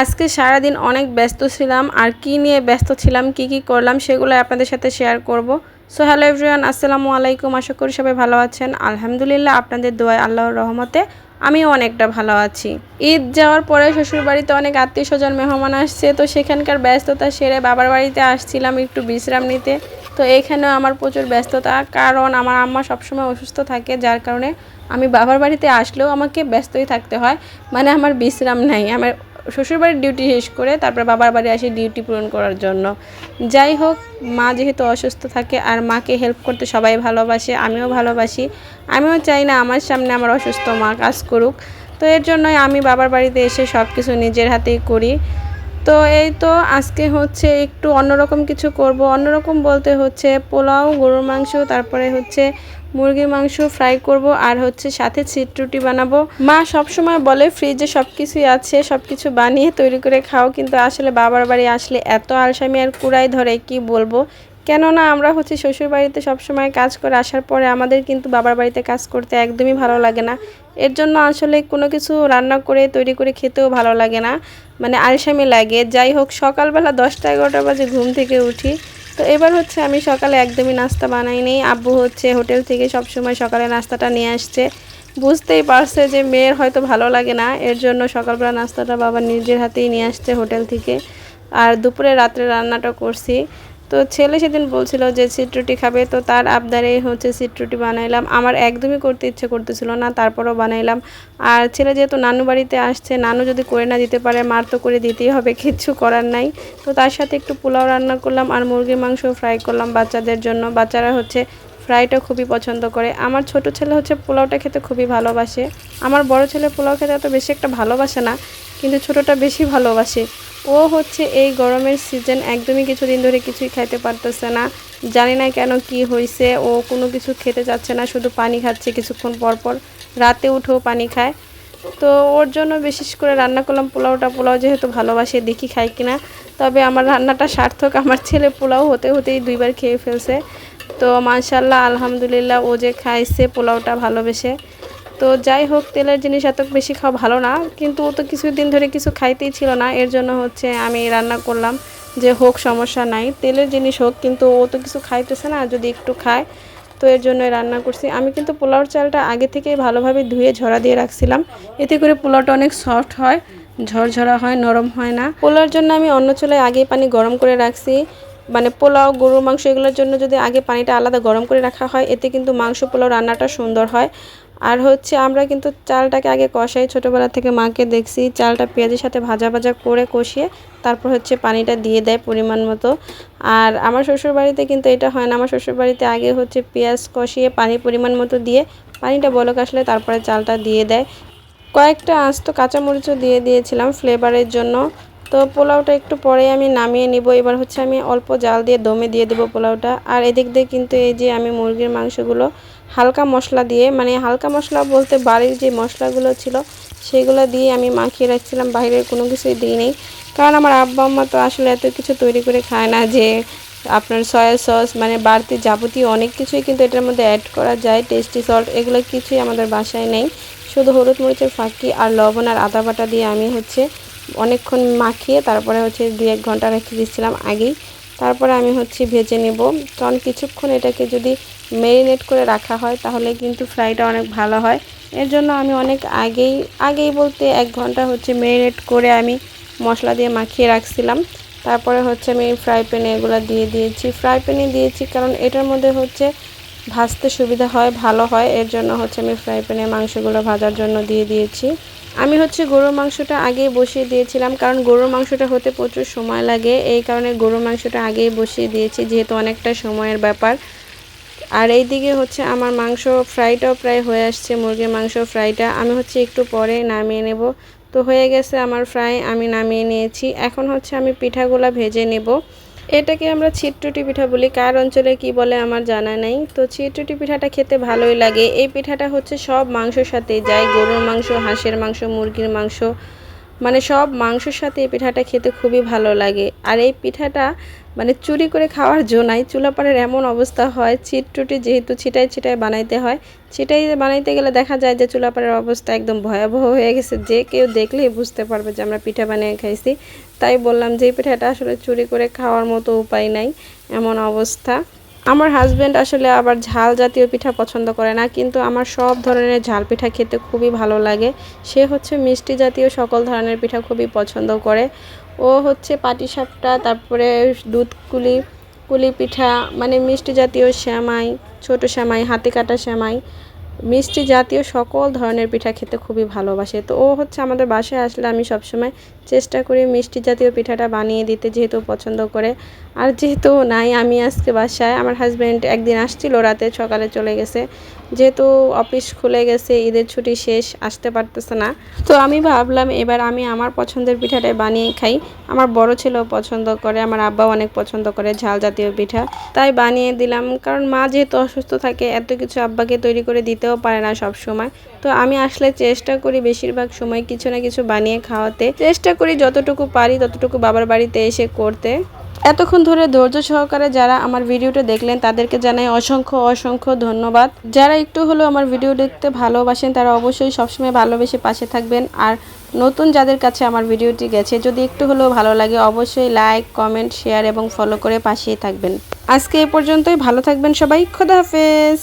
আজকে সারাদিন অনেক ব্যস্ত ছিলাম, আর কি নিয়ে ব্যস্ত ছিলাম, কি কি করলাম সেগুলো আপনাদের সাথে শেয়ার করব। সো হ্যালো এভরিওয়ান আসসালামু আলাইকুম, আশা করি সবাই ভালো আছেন। আলহামদুলিল্লাহ, আপনাদের দোয়ায় আল্লাহর রহমতে আমিও অনেকটা ভালো আছি। ঈদ যাওয়ার পরে শ্বশুরবাড়িতে অনেক আত্মীয় স্বজন মেহমান আসছে, তো সেখানকার ব্যস্ততা সেরে বাবার বাড়িতে আসছিলাম একটু বিশ্রাম নিতে। তো এখানেও আমার প্রচুর ব্যস্ততা, কারণ আমার আম্মা সবসময় অসুস্থ থাকে, যার কারণে আমি বাবার বাড়িতে আসলেও আমাকে ব্যস্তই থাকতে হয়। মানে আমার বিশ্রাম নাই, আমার শ্বশুরবাড়ির ডিউটি শেষ করে তারপর বাবার বাড়ি আসি ডিউটি পূরণ করার জন্য। যাই হোক, মা যেহেতু অসুস্থ থাকে আর মাকে হেল্প করতে সবাই ভালোবাসে, আমিও ভালোবাসি, আমিও চাই না আমার সামনে আমার অসুস্থ মা কাজ করুক। তো এর জন্যই আমি বাবার বাড়িতে এসে সব কিছু নিজের হাতেই করি। তো এই তো আজকে হচ্ছে একটু অন্যরকম কিছু করব। অন্যরকম বলতে হচ্ছে পোলাও, গরুর মাংস, তারপরে হচ্ছে মুরগির মাংস ফ্রাই করব আর হচ্ছে সাথে রুটি বানাবো। মা সবসময় বলে ফ্রিজে সব কিছুই আছে সব কিছু বানিয়ে তৈরি করে খাও। কিন্তু আসলে বাবার বাড়ি আসলে এত আলসামি আর কুড়াই ধরে, কি বলব? কেননা আমরা হচ্ছে শ্বশুর বাড়িতে সবসময় কাজ করে আসার পরে আমাদের কিন্তু বাবার বাড়িতে কাজ করতে একদমই ভালো লাগে না। এর জন্য আসলে কোনো কিছু রান্না করে, তৈরি করে খেতেও ভালো লাগে না। মানে আলসামি লাগে। যাই হোক, সকালবেলা দশটা এগারোটা বাজে ঘুম থেকে উঠি। তো এবার হচ্ছে আমি সকালে একদমই নাস্তা বানাই নেই। আব্বু হচ্ছে হোটেল থেকে সব সময় সকালে নাস্তাটা নিয়ে আসছে। বুঝতেই পারছে যে মেয়ের হয়তো ভালো লাগে না। এর জন্য সকালবেলা নাস্তাটা বাবা নিজের হাতেই নিয়ে আসছে হোটেল থেকে। আর দুপুরে রাত্রে রান্নাটা করছি। তো ছেলে সেদিন বলছিল যে সিটরুটি খাবে, তো তার আবদারে হচ্ছে সিটরুটি বানাইলাম। আমার একদমই করতে ইচ্ছে করতেছিল না, তারপরও বানাইলাম। আর ছেলে যেহেতু নানু বাড়িতে আসছে, নানু যদি করে না দিতে পারে, মার তো করে দিতেই হবে, কিচ্ছু করার নাই। তো তার সাথে একটু পোলাও রান্না করলাম আর মুরগির মাংস ফ্রাই করলাম বাচ্চাদের জন্য। বাচ্চারা হচ্ছে ফ্রাইটা খুবই পছন্দ করে। আমার ছোট ছেলে হচ্ছে পোলাওটা খেতে খুবই ভালোবাসে। আমার বড় ছেলে পোলাও খেতে এত বেশি একটা ভালোবাসে না, কিন্তু ছোটোটা বেশি ভালোবাসে। ও হচ্ছে এই গরমের সিজন একদমই কিছুদিন ধরে কিছুই খাইতে পারতেছে না। জানি না কেন কি হয়েছে ও কোনো কিছু খেতে চাচ্ছে না, শুধু পানি খাচ্ছে কিছুক্ষণ পর পর, রাতে উঠেও পানি খায়। তো ওর জন্য বিশেষ করে রান্না করলাম পোলাওটা, পোলাও যেহেতু ভালোবাসে, দেখি খাই কিনা। তবে আমার রান্নাটা সার্থক, আমার ছেলে পোলাও হতে হতেই দুইবার খেয়ে ফেলছে। তো মাশাল্লাহ আলহামদুলিল্লাহ, ও যে খাইছে পোলাওটা ভালোবেসে। তো যাই হোক, তেলের জিনিস এত বেশি খাওয়া ভালো না, কিন্তু ও তো কিছুদিন ধরে কিছু খাইতেই ছিল না, এর জন্য হচ্ছে আমি রান্না করলাম যে হোক, সমস্যা নাই। তেলের জিনিস হোক, কিন্তু ও তো কিছু খাইতেছে না, যদি একটু খায়, তো এর জন্য রান্না করছি। আমি কিন্তু পোলাওর চালটা আগে থেকেই ভালোভাবে ধুয়ে ঝরা দিয়ে রাখছিলাম। এতে করে পোলাওটা অনেক সফট হয়, ঝরঝরা হয়, নরম হয় না। পোলাওর জন্য আমি অন্য চুলায় আগেই পানি গরম করে রাখছি। মানে পোলাও, গরুর মাংস এগুলোর জন্য যদি আগে পানিটা আলাদা গরম করে রাখা হয়, এতে কিন্তু মাংস পোলাও রান্নাটা সুন্দর হয়। আর হচ্ছে আমরা কিন্তু চালটাকে আগে কষাই ছোটোবেলা থেকে মাকে দেখছি, চালটা পেঁয়াজের সাথে ভাজা ভাজা করে কষিয়ে তারপর হচ্ছে পানিটা দিয়ে দেয় পরিমাণ মতো। আর আমার শ্বশুরবাড়িতে কিন্তু এটা হয় না, আমার শ্বশুরবাড়িতে আগে হচ্ছে পেঁয়াজ কষিয়ে পানি পরিমাণ মতো দিয়ে পানিটা বলক আসলে তারপরে চালটা দিয়ে দেয়। কয়েকটা আস্ত কাঁচামরিচও দিয়ে দিয়েছিলাম ফ্লেভারের জন্য। তো পোলাওটা একটু পরে আমি নামিয়ে নিব, এবার হচ্ছে আমি অল্প জাল দিয়ে দমে দিয়ে দেবো পোলাওটা। আর এদিক দিয়ে কিন্তু এই যে আমি মুরগির মাংসগুলো হালকা মশলা দিয়ে মানে হালকা মশলা বলতে বাড়ির যে মশলাগুলো ছিল, সেগুলো দিয়ে আমি মাখিয়ে রাখছিলাম বাইরের কোনো কিছুই দিই নেই। কারণ আমার আব্বা আম্মা তো আসলে এত কিছু তৈরি করে খায় না যে আপনার সয়া সস মানে বাড়তি যাবতীয় অনেক কিছুই কিন্তু এটার মধ্যে অ্যাড করা যায় টেস্টি সল্ট এগুলো কিছুই আমাদের বাসায় নেই। শুধু হলুদ মরিচের ফাঁকি আর লবণ আর আদা বাটা দিয়ে আমি হচ্ছে অনেকক্ষণ মাখিয়ে তারপরে হচ্ছে দু এক ঘণ্টা রেখে দিচ্ছিলাম আগেই। তারপরে আমি হচ্ছে ভেজে নেব। কারণ কিছুক্ষণ এটাকে যদি মেরিনেট করে রাখা হয়, তাহলে কিন্তু ফ্রাইটা অনেক ভালো হয়। এর জন্য আমি অনেক আগেই আগেই বলতে এক ঘণ্টা হচ্ছে মেরিনেট করে আমি মশলা দিয়ে মাখিয়ে রাখছিলাম। তারপরে হচ্ছে আমি ফ্রাই প্যানে এগুলো দিয়ে দিয়েছি। ফ্রাই প্যানে দিয়েছি কারণ এটার মধ্যে হচ্ছে ভাজতে সুবিধা হয়, ভালো হয়। এর জন্য হচ্ছে আমি ফ্রাই প্যানে মাংসগুলো ভাজার জন্য দিয়ে দিয়েছি। আমি হচ্ছে গরুর মাংসটা আগেই বসিয়ে দিয়েছিলাম কারণ গরুর মাংসটা হতে প্রচুর সময় লাগে। এই কারণে গরুর মাংসটা আগেই বসিয়ে দিয়েছি, যেহেতু অনেকটা সময়ের ব্যাপার। আর এই দিকে হচ্ছে আমার মাংস ফ্রাইটাও প্রায় হয়ে আসছে, মুরগির মাংস ফ্রাইটা। আমি হচ্ছে একটু পরে নামিয়ে নেব। তো হয়ে গেছে আমার ফ্রাই, আমি নামিয়ে নিয়েছি। এখন হচ্ছে আমি পিঠাগুলা ভেজে নেব। এটাকে আমরা ছিটটুটি পিঠা বলি। কার অঞ্চলে কি বলে আমার জানা নেই। তো ছিটটুটি পিঠাটা খেতে ভালোই লাগে। এই পিঠাটা হচ্ছে সব মাংসর সাথে যায়। গরুর মাংস, হাঁসের মাংস, মুরগির মাংস। মানে সব মাংসের সাথে এই পিঠাটা খেতে খুবই ভালো লাগে। আর এই পিঠাটা মানে চুরি করে খাওয়ার জোনাই চুলাপাড়ের এমন অবস্থা হয় ছিটটুটি যেহেতু ছিটাই ছিটাই বানাইতে হয়, ছিটাই বানাইতে গেলে দেখা যায় যে চুলাপাড়ের অবস্থা একদম ভয়াবহ হয়ে গেছে। যে কেউ দেখলেই বুঝতে পারবে যে আমরা পিঠা বানিয়ে খাইছি। তাই বললাম যে এই পিঠাটা আসলে চুরি করে খাওয়ার মতো উপায় নাই, এমন অবস্থা। আমার হাজব্যান্ড আসলে আবার ঝাল জাতীয় পিঠা পছন্দ করে না, কিন্তু আমার সব ধরনের ঝাল পিঠা খেতে খুবই ভালো লাগে। সে হচ্ছে মিষ্টি জাতীয় সকল ধরনের পিঠা খুবই পছন্দ করে। ও হচ্ছে পাটিসাপটা, তারপরে দুধ কুলি কুলি পিঠা মানে মিষ্টি জাতীয় শ্যামাই, ছোট শ্যামাই, হাতে কাটা শ্যামাই, মিষ্টি জাতীয় সকল ধরনের পিঠা খেতে খুবই ভালোবাসে। তো ও হচ্ছে আমাদের বাসায় আসলে আমি সবসময় চেষ্টা করি মিষ্টি জাতীয় পিঠাটা বানিয়ে দিতে যেহেতু পছন্দ করে। আর যেহেতু নাই, আমি আজকে বাসায়, আমার হাজব্যান্ড একদিন আসছিল রাতে, সকালে চলে গেছে। যেহেতু অফিস খুলে গেছে, ঈদের ছুটি শেষ, আসতে পারতেছে না। তো আমি ভাবলাম, এবার আমি আমার পছন্দের পিঠাটাই বানিয়ে খাই। আমার বড় ছেলেও পছন্দ করে, আমার আব্বাও অনেক পছন্দ করে ঝাল জাতীয় পিঠা। তাই বানিয়ে দিলাম, কারণ মা যেহেতু অসুস্থ থাকে, এত কিছু আব্বাকে তৈরি করে দিতেও পারে না সব সময় তো আমি আসলে চেষ্টা করি বেশিরভাগ সময় কিছু না কিছু বানিয়ে খাওয়াতে। চেষ্টা করি যতটুকু পারি, ততটুকু বাবার বাড়িতে এসে করতে। এতক্ষণ ধরে ধৈর্য সহকারে যারা আমার ভিডিওটা দেখলেন, তাদেরকে জানাই অসংখ্য অসংখ্য ধন্যবাদ। যারা একটু হলেও আমার ভিডিও দেখতে ভালোবাসেন, তারা অবশ্যই সবসময় ভালোবেসে পাশে থাকবেন। আর নতুন যাদের কাছে আমার ভিডিওটি গেছে, যদি একটু হলেও ভালো লাগে, অবশ্যই লাইক, কমেন্ট, শেয়ার এবং ফলো করে পাশেই থাকবেন। আজকে এ পর্যন্তই, ভালো থাকবেন সবাই, খোদা হাফেজ।